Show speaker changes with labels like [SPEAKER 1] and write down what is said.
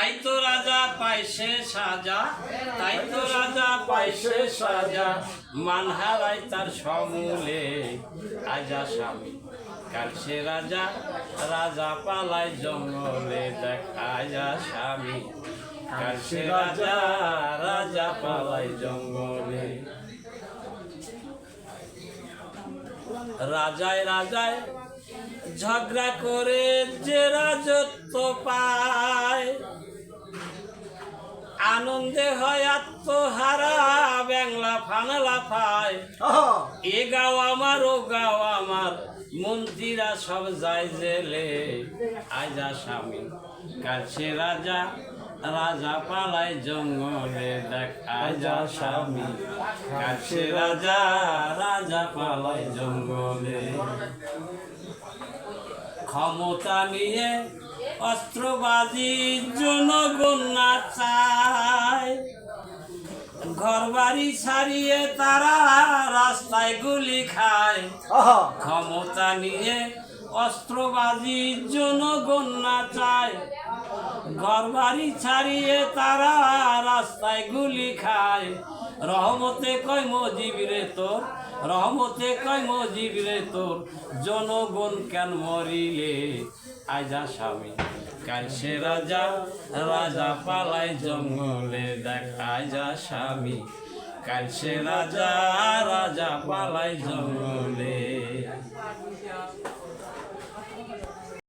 [SPEAKER 1] তাই রাজা পাইছে সাজা রাজা পাইছে সাজা তার সমূলে, আজা স্বামী। রাজা রাজা জঙ্গলে স্বামী। রাজা রাজা জঙ্গলে। রাজায় রাজায় ঝগড়া করে যে রাজত্ব পায় আনন্দে হয় আত্মহারা ব্যাংলা ফানলা পায় এ গাও আমার ও গাও আমার মন্ত্রীরা সব যায় জেলে। আজা স্বামী কাছে রাজা রাজা পালায় জঙ্গলে দেখা। যা স্বামী কাছে রাজা। রাজা পালায় জঙ্গলে। ক্ষমতা নিয়ে অস্ত্রবাজির জনগণ না চায়। ঘর বাড়ি ছাড়িয়ে তারা রাস্তায় গুলি খায়। ক্ষমতা নিয়ে অস্ত্রবাজির জনগণ না চায়। ঘর বাড়ি ছাড়িয়ে তারা রাস্তায় গুলি খায়। রহমতে কয় মজিব রে তোর? রহমতে কয় মজিব রে তোর? জনগণ কেন মরিলে? আজা স্বামী, কাল সে রাজা রাজা পালাই জঙ্গলে দেখ। যা স্বামী, কাল সে রাজা রাজা পালাই জঙ্গলে।